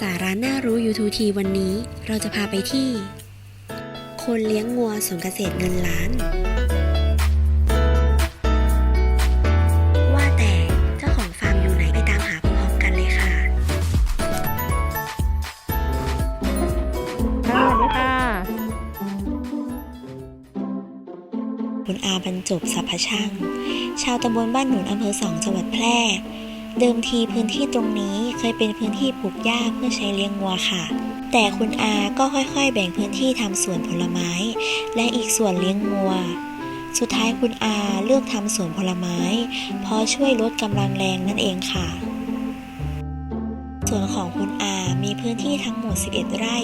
สาระน่ารู้ U2T วันนี้เราจะพาไปที่ คนเลี้ยงงัวสวนเกษตรเงินล้าน ว่าแต่เจ้าของฟาร์มอยู่ไหนไปตามหาพร้อมๆกันเลยค่ะ ค่ะสวัสดีค่ะ คุณอาบรรจบสรรพช่าง ชาวตำบลบ้านหนุนอำเภอสองจังหวัดแพร่ เดิมทีพื้นที่ตรงนี้เคยเป็นพื้นที่ปลูกหญ้าเพื่อใช้เลี้ยงวัวค่ะ แต่คุณอาก็ค่อยๆ แบ่งพื้นที่ทำสวนผลไม้ และอีกส่วนเลี้ยงวัว สุดท้ายคุณอาเลือกทำสวนผลไม้ เพราะช่วยลดกำลังแรงนั่นเองค่ะส่วนของคุณอามีพื้นที่ทั้งหมด 11 ไร่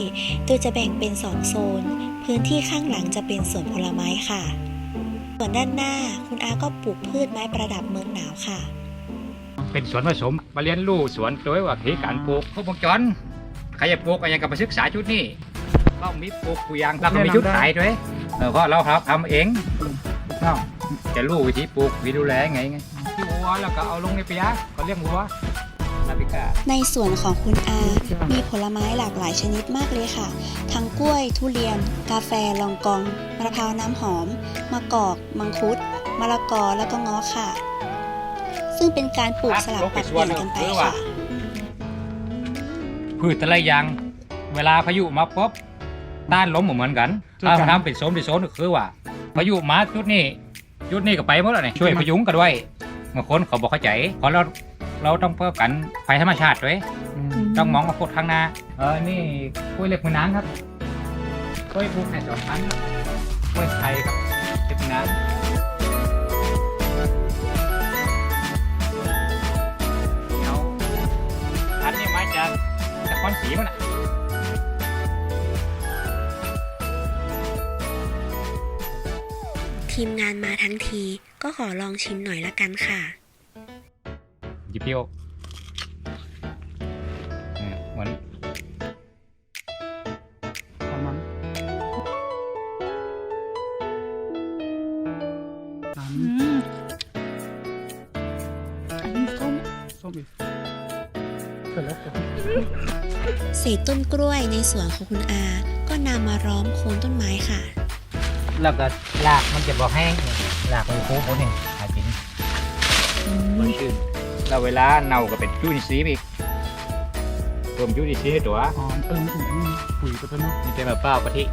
โดยจะแบ่งเป็น 2 โซน พื้นที่ข้างหลังจะเป็นสวนผลไม้ค่ะ ส่วนด้านหน้าคุณอาก็ปลูกพืชไม้ประดับเมืองหนาวค่ะ เป็นสวนผสมมาเรียนรู้สวนโดยว่าวิธีการปลูกครบวงจรใครจะปลูกอะไรก็มาศึกษาชุดนี้ก็มีปลูกกุยางแล้วก็มีชุดขายด้วยเออเพราะเราครับทำเองเนาะจะรู้วิธีปลูกวิธีดูแลไงไงที่วัวแล้วก็เอาลงในปียะก็เลี้ยงวัวนาฬิกาในสวนของคุณอา มีผลไม้หลากหลายชนิดมากเลยค่ะ ทั้งกล้วย ทุเรียน กาแฟ ลองกอง มะพร้าวน้ำหอม มะกอก มังคุด มะละกอ แล้วก็ง้อค่ะ ซึ่งเป็นการปลูกสลับปรับเปลี่ยนกันไปค่ะพืชแต่ละอย่างเวลาพายุมาปุ๊บต้านล้มเหมือนกันถ้าทำเป็นโซนเป็นโซนก็คือว่าพายุมาจุดนี้จุดนี้ก็ไปหมดแล้วนี่ช่วยพยุงกันด้วยบางคนเขาบอกเข้าใจเพราะเราเราต้องป้องกันภัยธรรมชาติด้วยต้องมองมาโคตรข้างหน้าเออนี่กล้วยเล็บมือนางครับกล้วยปลูกในสองพันครับกล้วยไทยครับเล็บมือนา ครศรีมันอะทีมงานมาทั้งทีก็ขอลองชิมหน่อยละกันค่ะหยิบเปรี้ยวเออเหมือนประมาณอันนี้อันนี้ส้มส้มอีก เสร็จแล้วครับเศษต้นกล้วยในสวนของคุณอา ก็นำมาร้อมโคนต้นไม้ค่ะ แล้วก็รากมันจะบ่แห้งรากมันโค้งๆนี่หากินมันชื่นแล้วเวลาเน่าก็เป็นจุลินทรีย์อีกเพิ่มจุลินทรีย์ให้ตัวอ๋อเติมถึงปุ๋ยไปเพิ่มเนาะนี่เป็นมะพร้าวกะทิ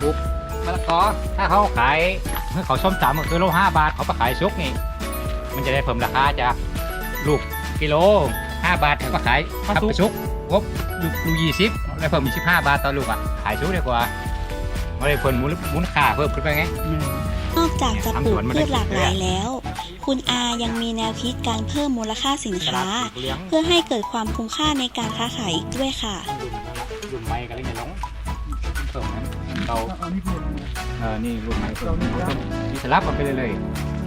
ปุ๊บมะละกอถ้าเขาขายเมื่อเขาส้มตำก็คือโลห้าบาทเขาไปขายซุกนี่ มันจะได้เพิ่มราคาจาก ลูกกิโลห้าบาทเขาก็ขายทับไปซุกครบลูกลูกยี่สิบได้เพิ่มอีกสิบห้าบาทต่อลูกอะขายซุกดีกว่าไม่ได้เพิ่มมูลมูลค่าเพิ่มขึ้นไปไงอืมนอกจากจะปลูกทำสวนมาได้พืชหลากหลายกี่ปีแล้วแล้ว คุณอายังมีแนวคิดการเพิ่มมูลค่าสินค้าเลี้ยงเพื่อให้เกิดความคุ้มค่าในการค้าขายอีกด้วยค่ะ รุ่นใหม่กันเลยเนี่ยน้องเพิ่มนั้นเราเอานี่เพิ่มเออนี่รุ่นใหม่เพิ่มเราต้องมีสลับกันไปเลยเลย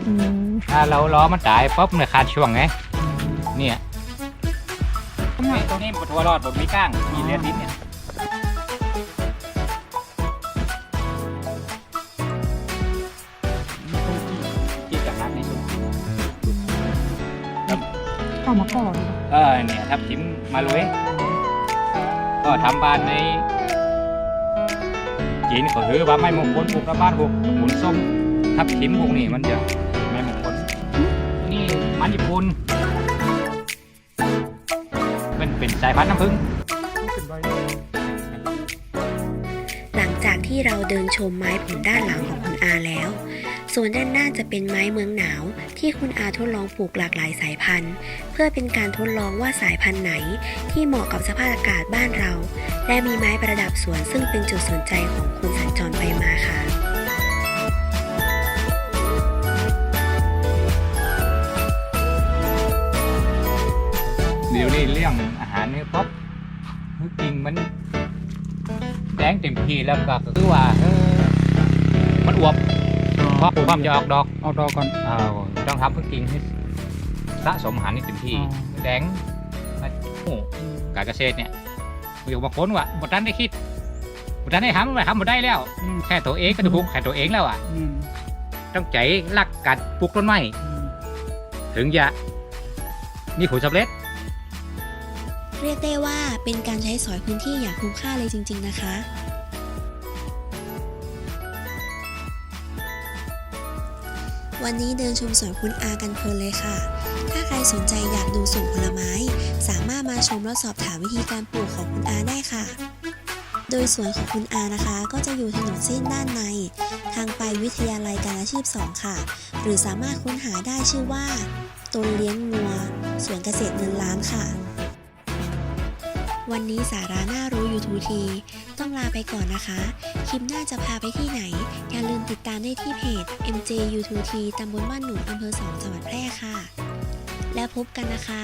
อืมถ้าเราล้อมันตายปุ๊บเนี่ยขาดช่วงไง เนี่ยนี่ตัวนี้บทัวรอดบทมีก้างมีเลือดนิดเนี่ยที่จากนั้นในสุดเข้ามาก่อนเออเนี่ยทับทิมมาเลยก็ทำบ้านในจีนเขาถือว่าไม่มงคลปลูกละบ้านหกตระกูลส้มทับทิมพวกนี้มันจะไม่มงคลนี่มันญี่ปุ่นมัน เป็นสายพันธุ์น้ำผึ้งเป็นใบหลังจากที่เราเดินชมไม้ผลด้านหลังของคุณอาแล้วส่วนด้านหน้าจะเป็นไม้เมืองหนาว ที่คุณอาทดลองปลูกหลากหลายสายพันธุ์ เพื่อเป็นการทดลองว่าสายพันธุ์ไหน ที่เหมาะกับสภาพอากาศบ้านเรา และมีไม้ประดับสวนซึ่งเป็นจุดสนใจของคุณสัญจรไปมาค่ะเดี๋ยวนี้เรื่องอา จริงมันแดงเต็มที่แล้วก็คือว่าเออมันอวบเพราะความจะออกดอกเอาดอกก่อนเออต้องทำเพื่อกินให้สะสมอาหารนี่เต็มที่อ๋อแดงมาโอ้การเกษตรเนี่ยมีบางคนว่าบทันได้คิดบทันได้ทำมาทำมาได้แล้วอืมแค่ตัวเองก็ถูกแค่ตัวเองแล้วอะอืมต้องใจรักกัดปลูกต้นไม้อืมถึงจะมีผลสำเร็จ เรียกได้ว่าเป็นการใช้สอยพื้นที่อย่างคุ้มค่าเลยจริง ๆ นะคะ วันนี้เดินชมสวนคุณอากันเพลินเลยค่ะ ถ้าใครสนใจอยากดูสวนผลไม้ สามารถมาชมและสอบถามวิธีการปลูกของคุณอาได้ค่ะ โดยสวนของคุณอานะคะ ก็จะอยู่ถนนเส้นด้านใน ทางไปวิทยาลัยการอาชีพ 2 ค่ะ หรือสามารถค้นหาได้ชื่อว่าตนเลี้ยงงัวสวนเกษตรเงินล้านค่ะ วันนี้สาระน่ารู้ยูทูที ต้องลาไปก่อนนะคะ คลิปหน้าจะพาไปที่ไหน อย่าลืมติดตามได้ที่เพจ MJ U2T ตำบลบ้านหนุนอำเภอสองจังหวัดแพร่ค่ะ แล้วพบกันนะคะ